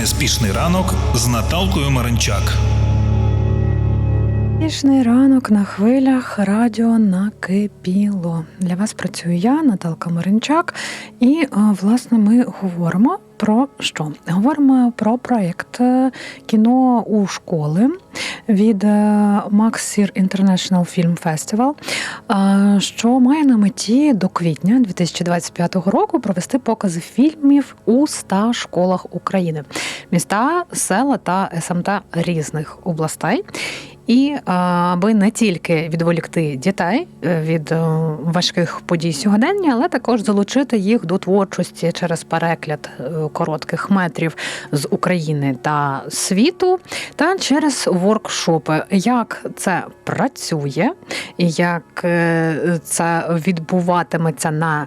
Неспішний ранок з Наталкою Маринчак. Пішний ранок на хвилях радіо накипіло. Для вас працюю я, Наталка Маринчак, і е, власне ми говоримо про що? Говоримо про проєкт е, кіно у школи від е, Max Sir International Film Festival, е, що має на меті до квітня 2025 року провести покази фільмів у 100 школах України, міста, села та СМТ різних областей. І аби не тільки відволікти дітей е, від е, важких подій сьогодення, але також залучити їх до творчості через перегляд е, коротких метрів з України та світу, та через воркшопи, як це працює, і як це відбуватиметься на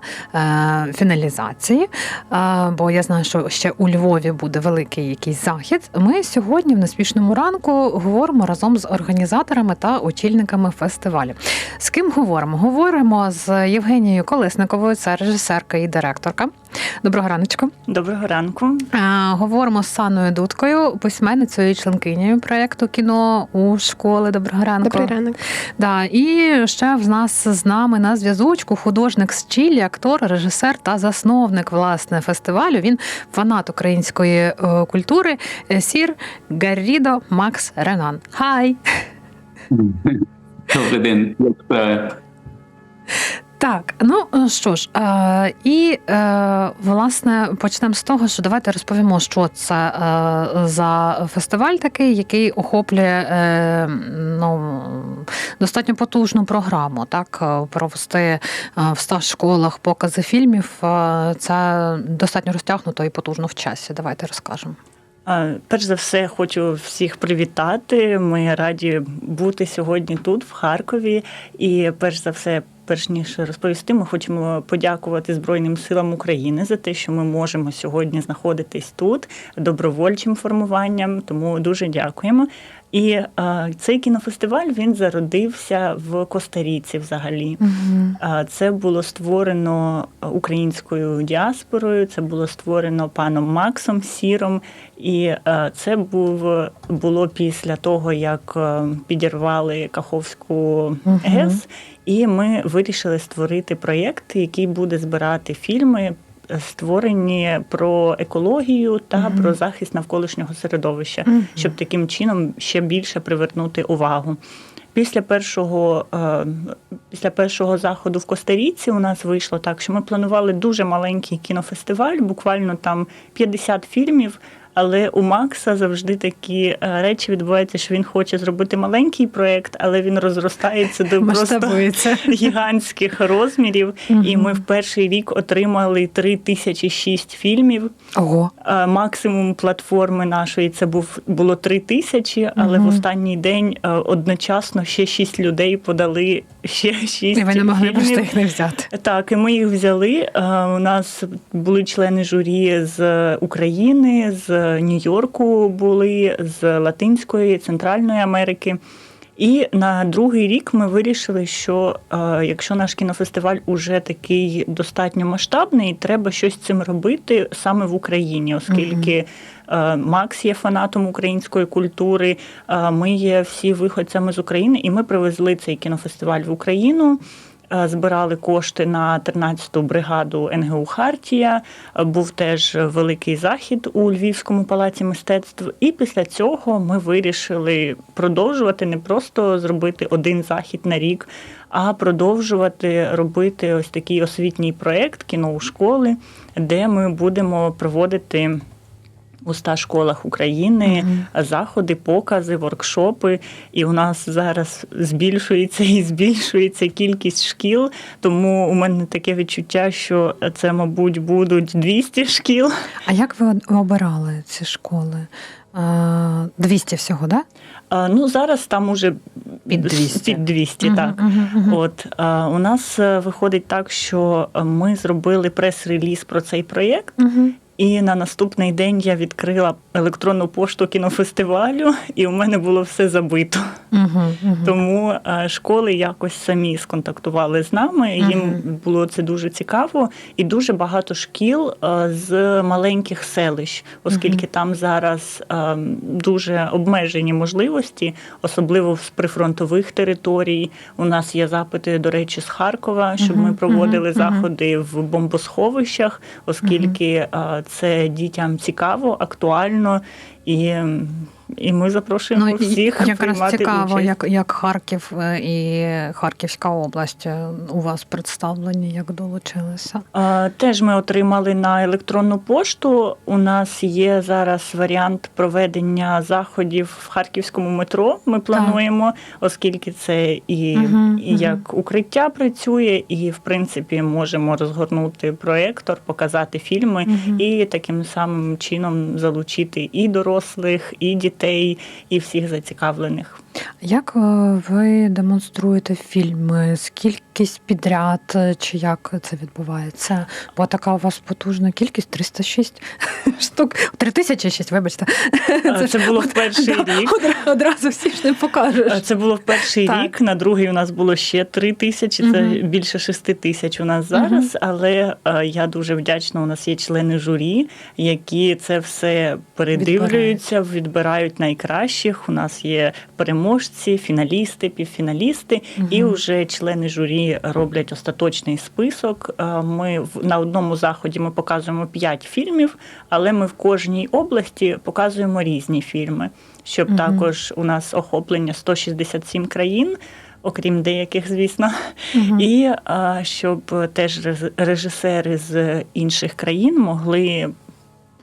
фіналізації. Бо я знаю, що ще у Львові буде великий якийсь захід. Ми сьогодні в неспішному ранку говоримо разом з організаторами та очільниками фестивалю. З ким говоримо? Говоримо з Євгенією Колесниковою, це режисерка і директорка. Доброго раночку. Доброго ранку. Говоримо з Саною Дудкою, письменницею і членкинею проєкту кіно у школи. Доброго ранку. Добрий ранок. Да, і ще в нас з нами на зв'язочку художник з Чилі, актор, режисер та засновник власне фестивалю. Він фанат української е, культури. е, Сір Гаррідо Макс Ренан. Хай! Добрий день. Так, ну е, що ж, е, і е, власне почнемо з того, що давайте розповімо, що це е, за фестиваль такий, який охоплює е, ну, достатньо потужну програму. Так, Е, провести е, в 100 школах покази фільмів. Це достатньо розтягнуто і потужно в часі. Давайте розкажемо. Перш за все, хочу всіх привітати. Ми раді бути сьогодні тут, в Харкові. І перш за все, перш ніж розповісти, ми хочемо подякувати Збройним силам України за те, що ми можемо сьогодні знаходитись тут добровольчим формуванням. Тому дуже дякуємо. І е, цей кінофестиваль він зародився в Коста-Ріці взагалі. А, Це було створено українською діаспорою, це було створено паном Максом Сіром, і е, це був було після того, як е, підірвали Каховську Мгм. ГЕС, і ми вирішили створити проєкт, який буде збирати фільми. Створені про екологію та Мгм. про захист навколишнього середовища, Мгм. щоб таким чином ще більше привернути увагу. Після першого, е, після першого заходу в Костаріці у нас вийшло так, що ми планували дуже маленький кінофестиваль, буквально там 50 фільмів. Але у Макса завжди такі е, речі відбуваються, що він хоче зробити маленький проєкт, але він розростається до просто гігантських розмірів. І ми в перший рік отримали 3006 фільмів. Ого. Е, Максимум платформи нашої це був було три тисячі, але Мгм. в останній день е, одночасно ще шість людей подали ще шість І ви не могли просто їх не взяти. Так, і ми їх взяли. У нас були члени журі з України, з Нью-Йорку були, з Латинської, Центральної Америки. І на другий рік ми вирішили, що е, якщо наш кінофестиваль уже такий достатньо масштабний, треба щось з цим робити саме в Україні, оскільки е, Макс є фанатом української культури, е, ми є всі виходцями з України, і ми привезли цей кінофестиваль в Україну. Е, Збирали кошти на 13-ту бригаду НГУ Хартія. Е, Був теж великий захід у Львівському палаці мистецтв. І після цього ми вирішили продовжувати не просто зробити один захід на рік, а продовжувати робити ось такий освітній проєкт кіно у школи, де ми будемо проводити. У 100 школах України заходи, покази, воркшопи. І у нас зараз збільшується і збільшується кількість шкіл. Тому у мене таке відчуття, що це, мабуть, будуть 200 шкіл. А як ви обирали ці школи? Е, 200 всього, так? Да? А, Ну зараз там уже Під 200. Під 200 Мгм, так. мгм, мгм. От а, у нас е, виходить так, що ми зробили прес-реліз про цей проєкт. Угу. І на наступний день я відкрила електронну пошту кінофестивалю, і у мене було все забито. Угу, угу. Тому е, школи якось самі сконтактували з нами. Їм Мгм. було це дуже цікаво, і дуже багато шкіл е, з маленьких селищ, оскільки там зараз е, дуже обмежені можливості, особливо з прифронтових територій. У нас є запити, до речі, з Харкова, щоб Мгм, ми проводили мгм. заходи в бомбосховищах, оскільки е, це дітям цікаво, актуально. І, і ми запрошуємо Ну, всіх якраз приймати цікаво, участь. як, як Харків е, і Харківська область е, у вас представлені, як долучилися. Теж ми отримали на електронну пошту. У нас є зараз варіант проведення заходів в харківському метро. Ми плануємо, оскільки це і, Мгм, і як укриття працює, і в принципі можемо розгорнути проєктор, показати фільми Мгм. і таким самим чином залучити і дорослих, і дітей, і всіх зацікавлених. Як е, ви демонструєте фільми? Скількись підряд, е, чи як це відбувається? Бо така у вас потужна кількість 306 штук. 3006, вибачте. А, Це було в перший Да, рік. Одразу всі ж не покажеш. Це було в перший Так. рік. На другий у нас було ще три тисячі. Це Мгм. більше шести тисяч у нас зараз. Але е, я дуже вдячна. У нас є члени журі, які це все передивлюються, відбирають найкращих. У нас є переможці, фіналісти, півфіналісти, і вже члени журі роблять остаточний список. Е, Ми на одному заході ми показуємо п'ять фільмів, але ми в кожній області показуємо різні фільми, щоб Мгм. також у нас охоплення 167 країн. Окрім деяких, звісно, Мгм. і а, щоб теж режисери з інших країн могли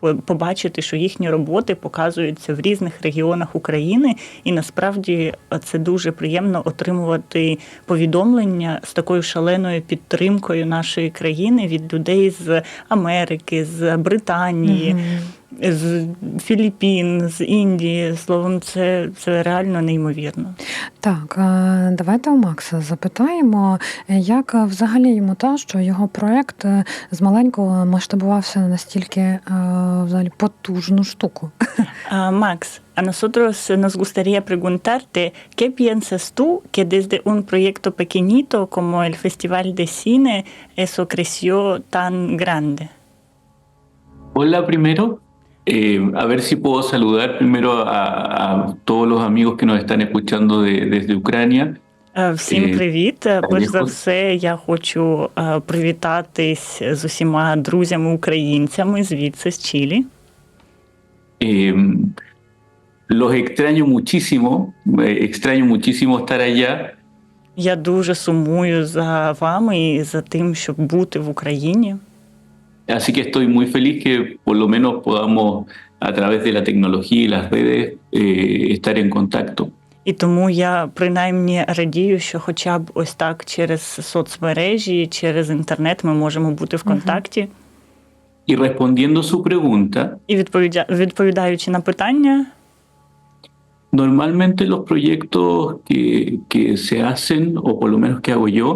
побачити, що їхні роботи показуються в різних регіонах України, і насправді це дуже приємно отримувати повідомлення з такою шаленою підтримкою нашої країни від людей з Америки, з Британії, Мгм. З Філіппін, з Індії. Словом, це, це реально неймовірно. Так, е, давайте у Макса запитаємо, як взагалі йому та, що його проект е, з маленького масштабувався настільки е, взагалі потужну штуку. Max, a nosotros nos gustaría preguntarte qué piensas tú que desde un proyecto pequeñito como el Festival de Cine eso creció tan grande. Hola primero, Eh, a ver si puedo saludar primero a, a todos los amigos que nos están escuchando de- desde Ucrania. Е, Всім Е, привіт! Е, Перш за все, я хочу е, привітатись з усіма друзями-українцями звідси з Чилі. Eh, los extraño muchísimo, eh, extraño muchísimo estar allá. Я дуже сумую за вами і за тим, щоб бути в Україні. Así que estoy muy feliz que por lo menos podamos a través de la tecnología y las redes eh, estar en contacto. І тому я принаймні радію, що хоча б ось так через соцмережі, через інтернет ми можемо бути в контакті. Y respondiendo su pregunta, І відповідя... відповідаючи на питання, Normalmente los proyectos que, que se hacen, o por lo menos que hago yo,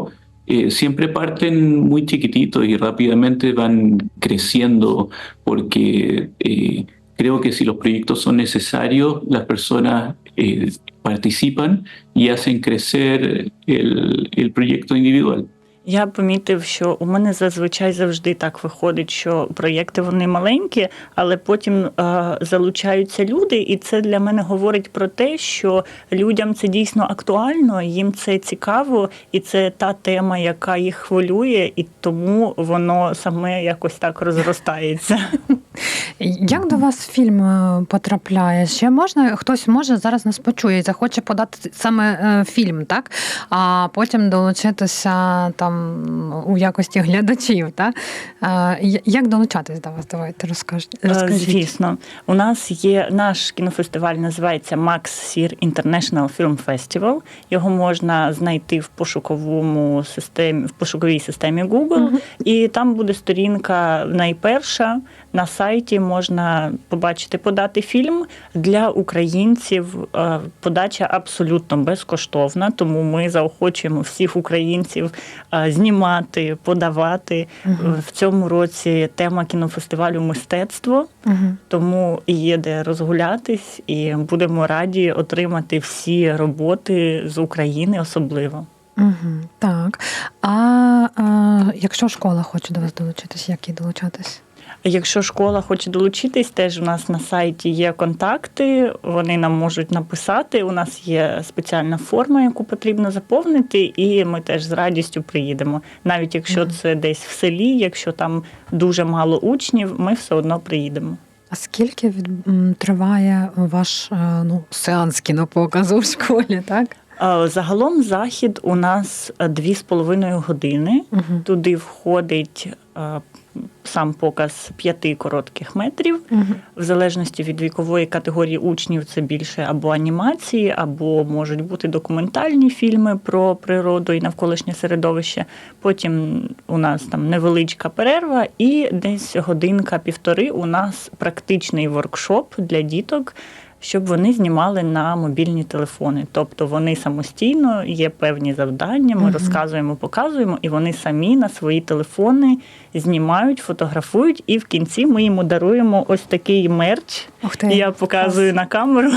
eh, siempre parten muy chiquititos y rápidamente van creciendo porque eh, creo que si los proyectos son necesarios, las personas eh, participan y hacen crecer el, el proyecto individual. Я помітив, що у мене зазвичай завжди так виходить, що проєкти вони маленькі, але потім е, залучаються люди, і це для мене говорить про те, що людям це дійсно актуально, їм це цікаво, і це та тема, яка їх хвилює, і тому воно саме якось так розростається. Як до вас фільм е, потрапляє? Ще можна хтось може зараз нас почує і захоче подати саме е, фільм, так? А потім долучитися там у якості глядачів. Так? Е, Як долучатись до вас? Давайте розкажіть. Е. Звісно, у нас є наш кінофестиваль, називається Max Sir International Film Festival. Його можна знайти в пошуковому системі, в пошуковій системі Google, і там буде сторінка найперша, на сайті можна побачити подати фільм для українців. е, Подача абсолютно безкоштовна, тому ми заохочуємо всіх українців е, знімати, подавати. В цьому році тема кінофестивалю мистецтво, Угу. тому є де розгулятись, і будемо раді отримати всі роботи з України особливо. Угу. Так. А, е, якщо школа хоче до вас долучитись, як їй долучатись? Якщо школа хоче долучитись, теж у нас на сайті є контакти. Вони нам можуть написати. У нас є спеціальна форма, яку потрібно заповнити, і ми теж з радістю приїдемо. Навіть якщо це десь в селі, якщо там дуже мало учнів, ми все одно приїдемо. А скільки від, триває ваш е, ну, сеанс кінопоказу в школі, так? Загалом захід у нас е, дві з половиною години. Угу. Туди входить е, сам показ п'яти коротких метрів. Угу. В залежності від вікової категорії учнів це більше або анімації, або можуть бути документальні фільми про природу і навколишнє середовище. Потім у нас там невеличка перерва, і десь годинка-півтори у нас практичний воркшоп для діток. Щоб вони знімали на мобільні телефони, тобто вони самостійно є певні завдання. Ми Мгм. розказуємо, показуємо, і вони самі на свої телефони знімають, фотографують, і в кінці ми їм даруємо ось такий мерч. Ух ти, Я показую на камеру.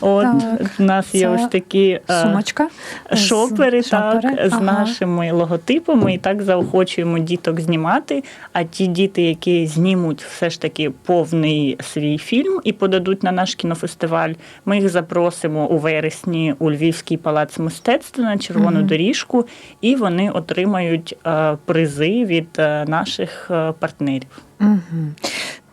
От Так, у нас є це ось такі е, Сумочка. з- шопери, так, шопери, з ага. нашими логотипами, і так заохочуємо діток знімати. А ті діти, які знімуть все ж таки повний свій фільм і подадуть на наш кінофестиваль, ми їх запросимо у вересні у Львівський палац мистецтва на червону Мгм. доріжку, і вони отримають е, призи від е, наших е, партнерів. Угу.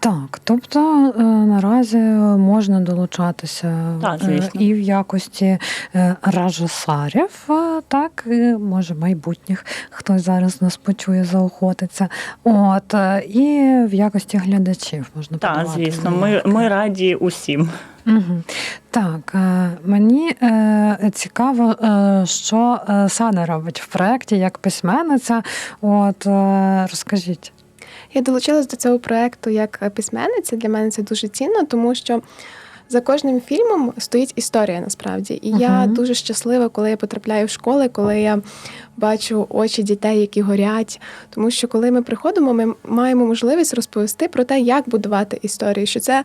Так, тобто е, наразі можна долучатися Так, е, і в якості е, режисерів, е, так, і, може майбутніх, хтось зараз нас почує, заохотиться. От, і в якості глядачів можна Так, звісно, ми, ми раді усім. Угу. Так, мені цікаво, що Сана робить в проєкті як письменниця. От розкажіть. Я долучилась до цього проекту як письменниця. Для мене це дуже цінно, тому що за кожним фільмом стоїть історія насправді. І я дуже щаслива, коли я потрапляю в школи, коли я бачу очі дітей, які горять. Тому що коли ми приходимо, ми маємо можливість розповісти про те, як будувати історію, що це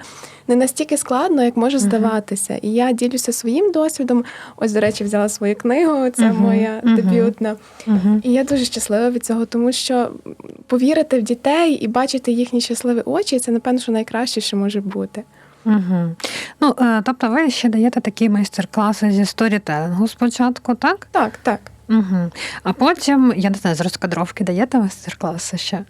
не настільки складно, як може Мгм. здаватися. І я ділюся своїм досвідом. Ось, до речі, взяла свою книгу. Це Мгм, моя мгм. дебютна. Угу. І я дуже щаслива від цього, тому що повірити в дітей і бачити їхні щасливі очі це напевно, що найкраще, що може бути. Угу. Ну, е, тобто ви ще даєте такі майстер-класи зі сторітелингу спочатку, так? Так, так. Угу. А потім, я не знаю, з розкадровки даєте майстер-класи ще?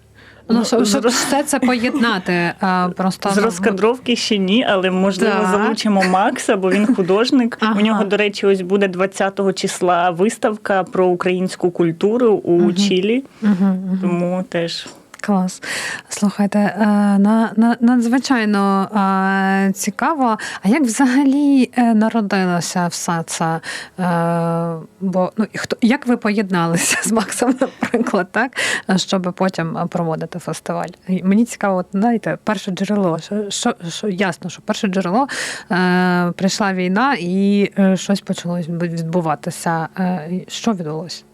Ну, Ну, щоб, щоб все це поєднати. е, Просто З ну, розкадровки ще ні, але можливо Так. залучимо Макса, бо він художник. Ага. У нього, до речі, ось буде 20-го числа виставка про українську культуру у Мгм. Чилі. Угу, угу. Тому теж Клас. Слухайте, е, на, на, надзвичайно е, цікаво. А як взагалі е, народилося все це? Бо ну хто як ви поєдналися з Максом, наприклад, так? Щоб потім проводити фестиваль? Мені цікаво, от, знаєте, перше джерело. Що, що, що ясно, що перше джерело прийшла війна і щось почало відбуватися. Що відбулося?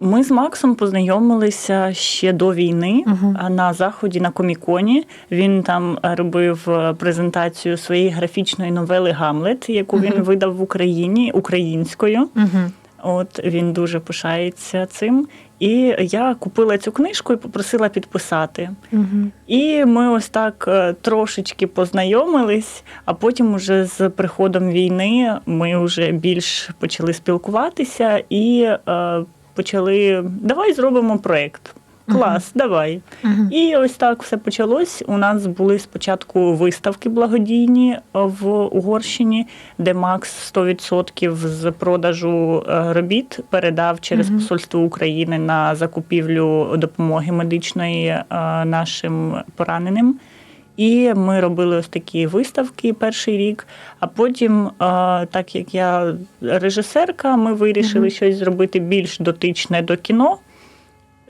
Ми з Максом познайомилися ще до війни а, на заході на коміконі. Він там е, робив е, презентацію своєї графічної новели Гамлет, яку він видав в Україні українською. Угу. От він дуже пишається цим. І я купила цю книжку і попросила підписати. Угу. І ми ось так е, трошечки познайомились, а потім, уже з приходом війни, ми вже більш почали спілкуватися і е, почали давай зробимо проєкт. Клас, давай. Угу. І ось так все почалось. У нас були спочатку виставки благодійні в Угорщині, де Макс 100% з продажу е, робіт передав через Мгм. посольство України на закупівлю допомоги медичної е, нашим пораненим. І ми робили ось такі виставки перший рік. А потім, е, так як я режисерка, ми вирішили Мгм. щось зробити більш дотичне до кіно.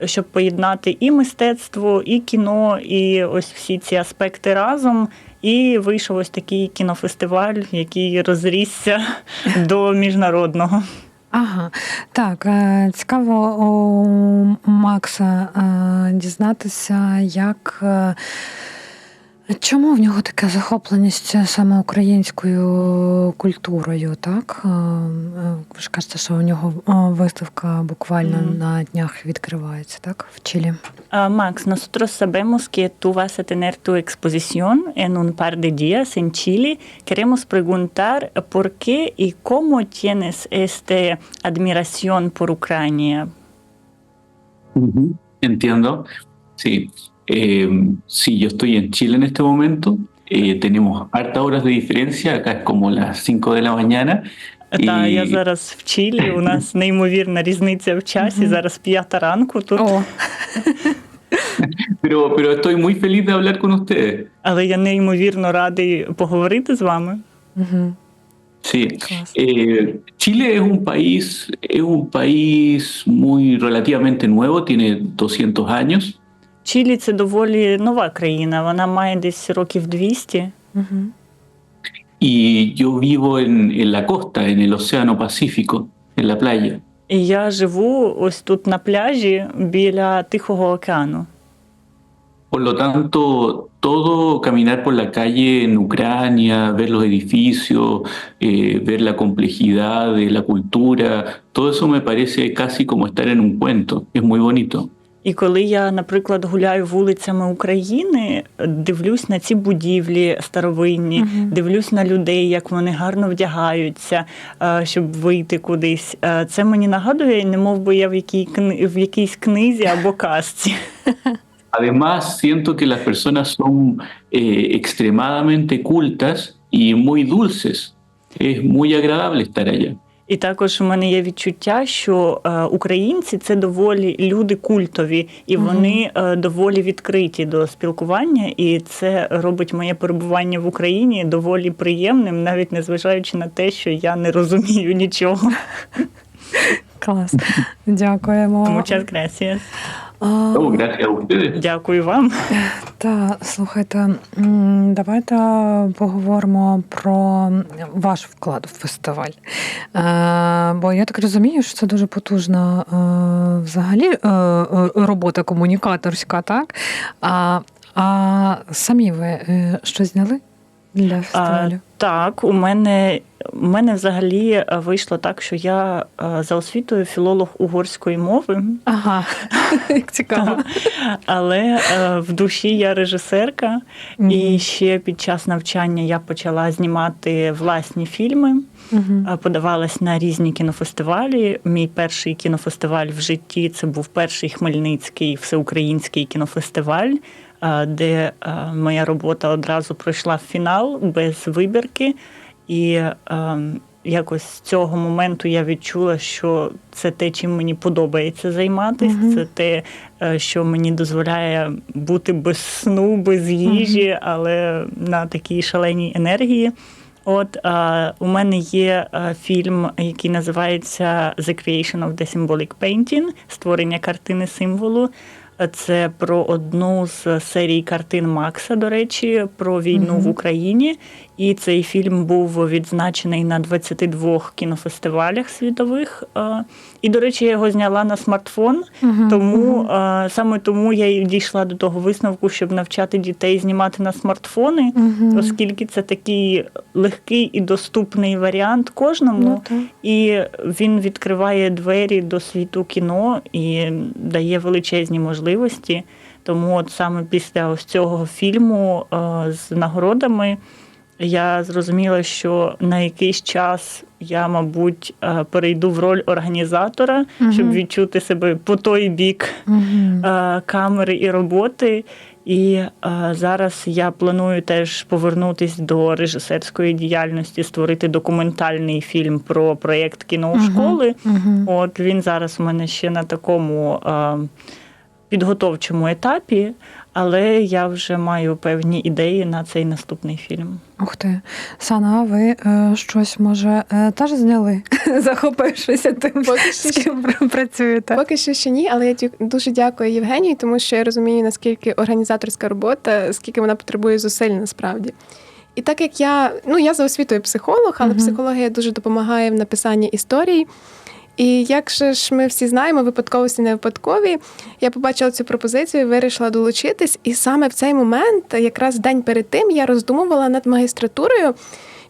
щоб поєднати і мистецтво, і кіно, і ось всі ці аспекти разом. І вийшов ось такий кінофестиваль, який розрісся до міжнародного. Ага, так е, цікаво у Макса е, дізнатися, як. Е, Чому в нього така захопленість саме українською культурою? Так Е, е, ви ж кажете, що у нього е, виставка буквально Мгм. на днях відкривається, так в Чилі. Ah, Max, nosotros sabemos que tú vas a tener tu exposición en un par de días en Chile. Queremos preguntar por qué y cómo tienes esta admiración por Ucrania. Ujú, Entiendo. Sí. Eh, sí, yo estoy en Chile en este momento. Eh, tenemos hartas horas de diferencia. Acá es como las 5 de la mañana. Та І- я зараз в Чилі. У нас неймовірна різниця в часі. Мгм. Зараз п'ята ранку тут, О, Pero, pero estoy muy feliz de hablar con ustedes. але я неймовірно радий поговорити з вами. угу. Sí. Claro. Eh, Chile es un país, es un país muy relativamente nuevo, tiene 200 años. Чилі це доволі нова країна. Вона має десь років 200. Угу. Y yo vivo en, en la costa, en el Océano Pacífico, en la playa. І я живу ось тут на пляжі біля Тихого океану. Por lo tanto, todo caminar por la calle en Ucrania, ver los edificios, eh, ver la complejidad de la cultura, todo eso me parece casi como estar en un cuento. Es muy bonito. І коли я, наприклад, гуляю вулицями України, дивлюсь на ці будівлі старовинні, Мгм. дивлюсь на людей, як вони гарно вдягаються, е, щоб вийти кудись. Е, Це мені нагадує, немов би я в якій в якійсь книзі або казці. Además, siento que las personas son eh, extremadamente cultas y muy dulces. Es muy agradable estar allá. І також у мене є відчуття, що е, українці це доволі люди культові, і вони е, доволі відкриті до спілкування, і це робить моє перебування в Україні доволі приємним, навіть незважаючи на те, що я не розумію нічого. Клас. Дякуємо. Muchas gracias. А, ustedes. Дякую вам. Та слухайте, давайте поговоримо про ваш вклад в фестиваль. Е, Бо я так розумію, що це дуже потужна е, взагалі е, робота комунікаторська, так? А, а самі ви що зняли для А, фестивалю? так, у мене, у мене взагалі е, вийшло так, що я е, за освітою філолог угорської мови. Ага, як цікаво. Але е, в душі я режисерка, Мгм. і ще під час навчання я почала знімати власні фільми, е, подавалась на різні кінофестивалі. Мій перший кінофестиваль в житті це був перший Хмельницький всеукраїнський кінофестиваль, де моя робота одразу пройшла в фінал без вибірки. І е, якось з цього моменту я відчула, що це те, чим мені подобається займатися. Мгм. Це те, е, що мені дозволяє бути без сну, без їжі, але на такій шаленій енергії. От е, у мене є е, фільм, який називається The Creation of the Symbolic Painting створення картини символу. Це про одну з серій картин Макса, до речі, про війну Мгм. в Україні. І цей фільм був відзначений на 22 кінофестивалях світових. І, до речі, я його зняла на смартфон. Мгм. Тому Мгм. е, саме тому я і дійшла до того висновку, щоб навчати дітей знімати на смартфони, Мгм. оскільки це такий легкий і доступний варіант кожному, Ну, так. і він відкриває двері до світу кіно і дає величезні можливості. Тому, от саме після ось цього фільму е, з нагородами. Я зрозуміла, що на якийсь час я, мабуть, е, перейду в роль організатора, Мгм. щоб відчути себе по той бік е, камери і роботи. І е, зараз я планую теж повернутись до режисерської діяльності, створити документальний фільм про проєкт кіно у школи. Мгм. От він зараз у мене ще на такому е, підготовчому етапі. але я вже маю певні ідеї на цей наступний фільм. Ух ти. Сана, а ви е, щось може е, теж зняли, захопившися тим, Поки що з ким працюєте? Поки що ще ні, але я дуже дякую Євгенії, тому що я розумію, наскільки організаторська робота, скільки вона потребує зусиль насправді. І так як я, ну я за освітою психолог, але Мгм. психологія дуже допомагає в написанні історій. І як же ж ми всі знаємо, випадковості не випадкові, я побачила цю пропозицію, вирішила долучитись. І саме в цей момент, якраз день перед тим, я роздумувала над магістратурою.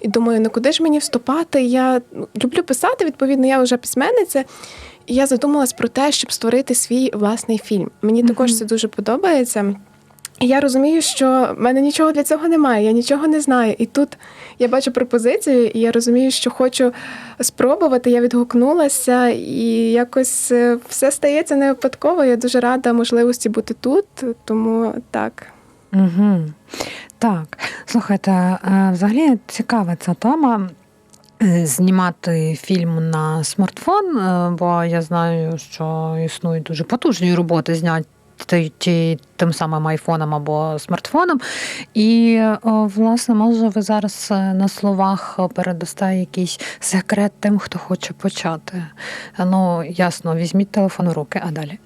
І думаю, ну куди ж мені вступати? Я ну, люблю писати, відповідно, я вже письменниця. І я задумалась про те, щоб створити свій власний фільм. Мені також це дуже подобається. І я розумію, що в мене нічого для цього немає, я нічого не знаю. І тут я бачу пропозицію, і я розумію, що хочу спробувати. Я відгукнулася, і якось е, все стається не випадково. Я дуже рада можливості бути тут, тому так. Угу. Так, слухайте, е, взагалі цікава ця тема. е, Знімати фільм на смартфон, бо я знаю, що існують дуже потужні роботи зняті ті- тим самим айфоном або смартфоном. І, власне, може, ви зараз е, на словах передасте якийсь секрет тим, хто хоче почати. Ну, ясно, візьміть телефон у руки, а далі.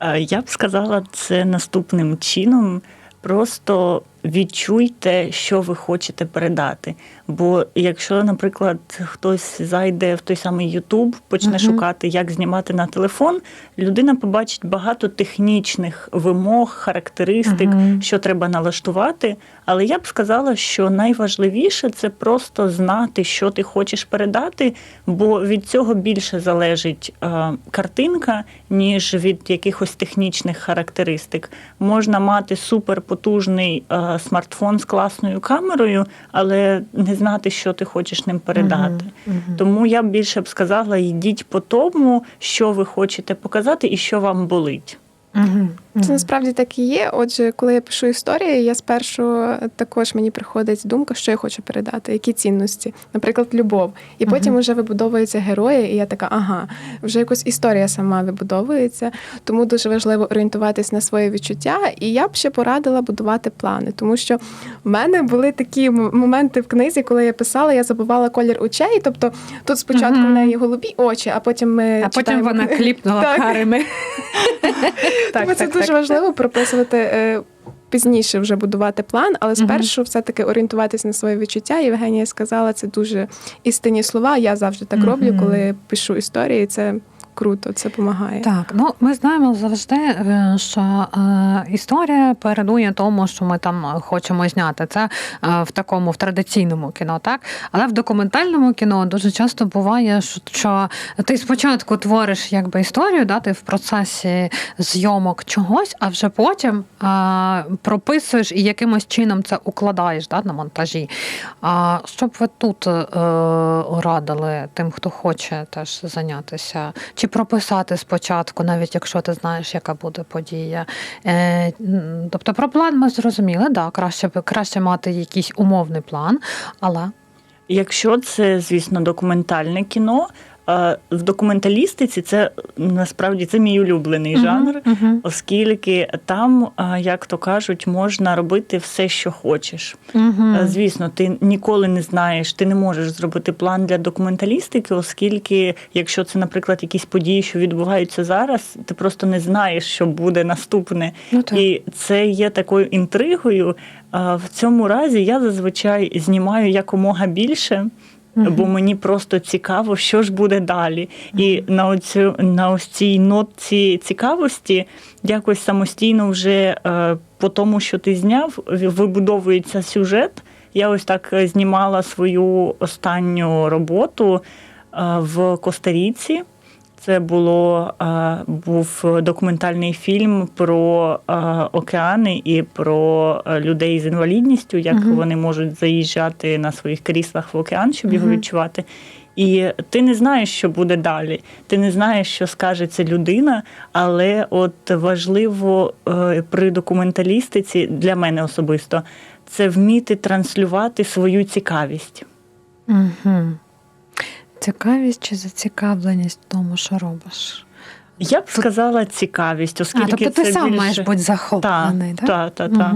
Е, Я б сказала це наступним чином. Просто відчуйте, що ви хочете передати. Бо якщо, наприклад, хтось зайде в той самий Ютуб, почне Мгм. шукати, як знімати на телефон, людина побачить багато технічних вимог, характеристик, Мгм. що треба налаштувати. Але я б сказала, що найважливіше це просто знати, що ти хочеш передати, бо від цього більше залежить е, картинка, ніж від якихось технічних характеристик. Можна мати суперпотужний е, смартфон з класною камерою, але не знати, що ти хочеш ним передати. Мгм, мгм. Тому я б більше б сказала, йдіть по тому, що ви хочете показати і що вам болить. Мгм, Це насправді так і є. Отже, коли я пишу історії, я спершу також мені приходить думка, що я хочу передати, які цінності, наприклад, любов. І потім вже вибудовуються герої, і я така, ага, вже якось історія сама вибудовується. Тому дуже важливо орієнтуватись на своє відчуття. І я б ще порадила будувати плани, тому що в мене були такі моменти в книзі, коли я писала, я забувала колір очей. Тобто тут спочатку в неї голубі очі, а потім ми А потім вона кліпнула карими. дуже важливо прописувати е, пізніше вже будувати план, але спершу все-таки орієнтуватись на своє відчуття. Євгенія сказала, це дуже істинні слова. Я завжди так роблю, коли пишу історії. Це круто, це допомагає. Так, ну ми знаємо завжди, е, що е, історія передує тому, що ми там хочемо зняти. Це е, в такому в традиційному кіно, так? Але в документальному кіно дуже часто буває, що, ти спочатку твориш якби історію, да, ти в процесі зйомок чогось, а вже потім е, прописуєш і якимось чином це укладаєш да, на монтажі. А що б ви тут е, радили тим, хто хоче теж зайнятися? Чи прописати спочатку, навіть якщо ти знаєш, яка буде подія? Е, тобто про план ми зрозуміли, да, краще, краще мати якийсь умовний план, але Якщо це, звісно, документальне кіно, в документалістиці це насправді це мій улюблений жанр, Мгм. оскільки там, як то кажуть, можна робити все, що хочеш. Е, Звісно, ти ніколи не знаєш, ти не можеш зробити план для документалістики, оскільки, якщо це, наприклад, якісь події, що відбуваються зараз, ти просто не знаєш, що буде наступне. Ну, так. І це є такою інтригою. В цьому разі я зазвичай знімаю якомога більше. Бо мені просто цікаво, що ж буде далі. І на оцю на ось цій нотці цікавості якось самостійно вже е, по тому, що ти зняв, вибудовується сюжет. Я ось так е, знімала свою останню роботу е, в Коста-Ріці. Це було е, був документальний фільм про е, океани і про е, людей з інвалідністю, як Мгм. вони можуть заїжджати на своїх кріслах в океан, щоб його Мгм. відчувати. І ти не знаєш, що буде далі. Ти не знаєш, що скаже ця людина, але от важливо при документалістиці для мене особисто це вміти транслювати свою цікавість. Угу. Цікавість чи зацікавленість в тому, що робиш? Я б сказала цікавість, оскільки А, тобто ти це сам більше... маєш бути захоплений, так? Так, так, так.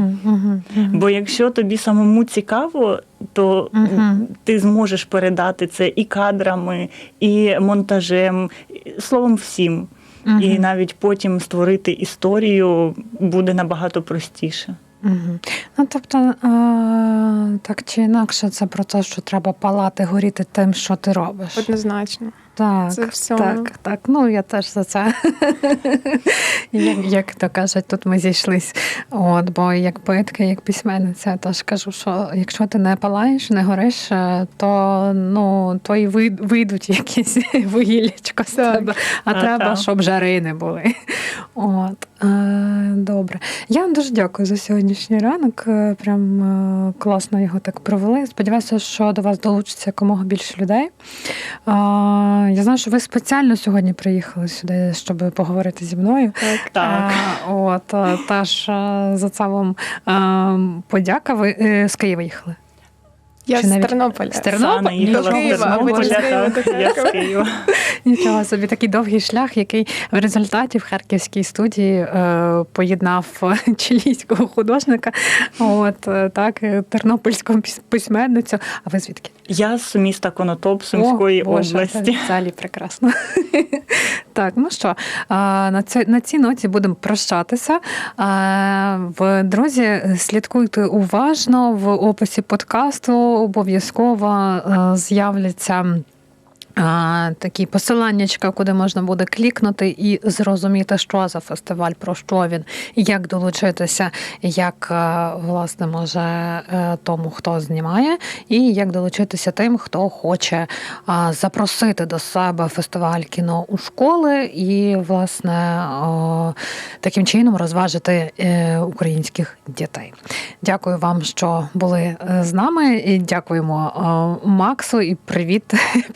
Бо якщо тобі самому цікаво, то Мгм. ти зможеш передати це і кадрами, і монтажем, і- словом, всім. Мгм. І навіть потім створити історію буде набагато простіше. Мгм. Ну, тобто, а, так чи інакше, це про те, що треба палати, горіти тим, що ти робиш. Однозначно. Так, Це в всьому. так, так. Ну я теж за це. як, як то кажуть, тут ми зійшлись. От, бо як поетка, як письменниця, я теж кажу, що якщо ти не палаєш, не гориш, е, то ну то і вийдуть якісь вугіллячко з тебе. А, А, треба, так. щоб жари не були. От е, добре. Я вам дуже дякую за сьогоднішній ранок. Е, Прям класно його так провели. Сподіваюся, що до вас долучиться якомога більше людей. Я знаю, що ви спеціально сьогодні приїхали сюди, щоб поговорити зі мною. Так. Так. А, От е, теж е, за це вам е, подяка. Ви е, з Києва їхали? Я Чи з навіть- Тернополя. з Тернополя? Їхала З Тернополя, я з Києва. Нічого собі такий довгий шлях, який в результаті в харківській студії е, поєднав чилійського художника, от е, так, е, тернопільську письменницю. А ви звідки? Я з міста Конотоп Сумської О, Боже, області. Взагалі прекрасно. так, ну що, на, цій, на цій ноті будемо прощатися. В, друзі, слідкуйте уважно в описі подкасту. Обов'язково е, з'являться. А, такі посиланнячка, куди можна буде клікнути і зрозуміти, що за фестиваль, про що він, як долучитися, як е, власне може е, тому, хто знімає, і як долучитися тим, хто хоче запросити до себе фестиваль кіно у школи, і власне таким чином розважити е, українських дітей. Дякую вам, що були з нами. І дякуємо Максу і привіт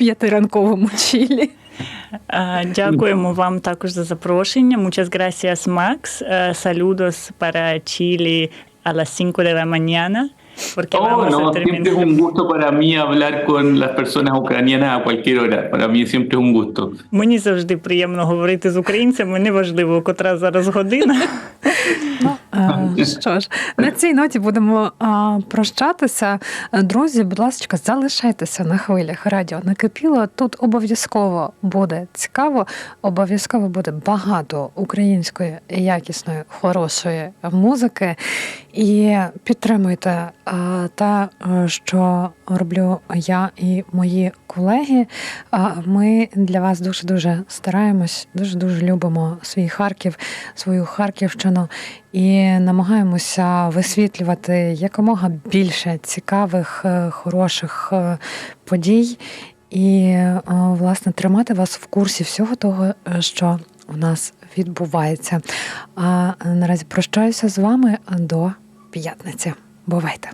п'ятиранковому Чилі. Е, Дякуємо вам також за запрошення. Muchas gracias, Max. Е, Saludos para Chile a las 5 de la mañana. Porque Oh, vamos a no, siempre es terminar. un gusto para mí hablar con las personas ucranianas a cualquier hora. Para mí siempre es un gusto. Мені завжди приємно говорити з українцями. Неважливо, котра зараз година. Е, що ж, на цій ноті будемо прощатися. Друзі, будь ласка, залишайтеся на хвилях радіо накипіло. Тут обов'язково буде цікаво, обов'язково буде багато української якісної, хорошої музики. І підтримуйте те, що роблю я і мої колеги. Ми для вас дуже дуже стараємось, дуже дуже любимо свій Харків, свою Харківщину і намагаємося висвітлювати якомога більше цікавих, е, хороших е, подій. І е, власне тримати вас в курсі всього того, що у нас відбувається. А наразі прощаюся з вами до п'ятниці. Бувайте!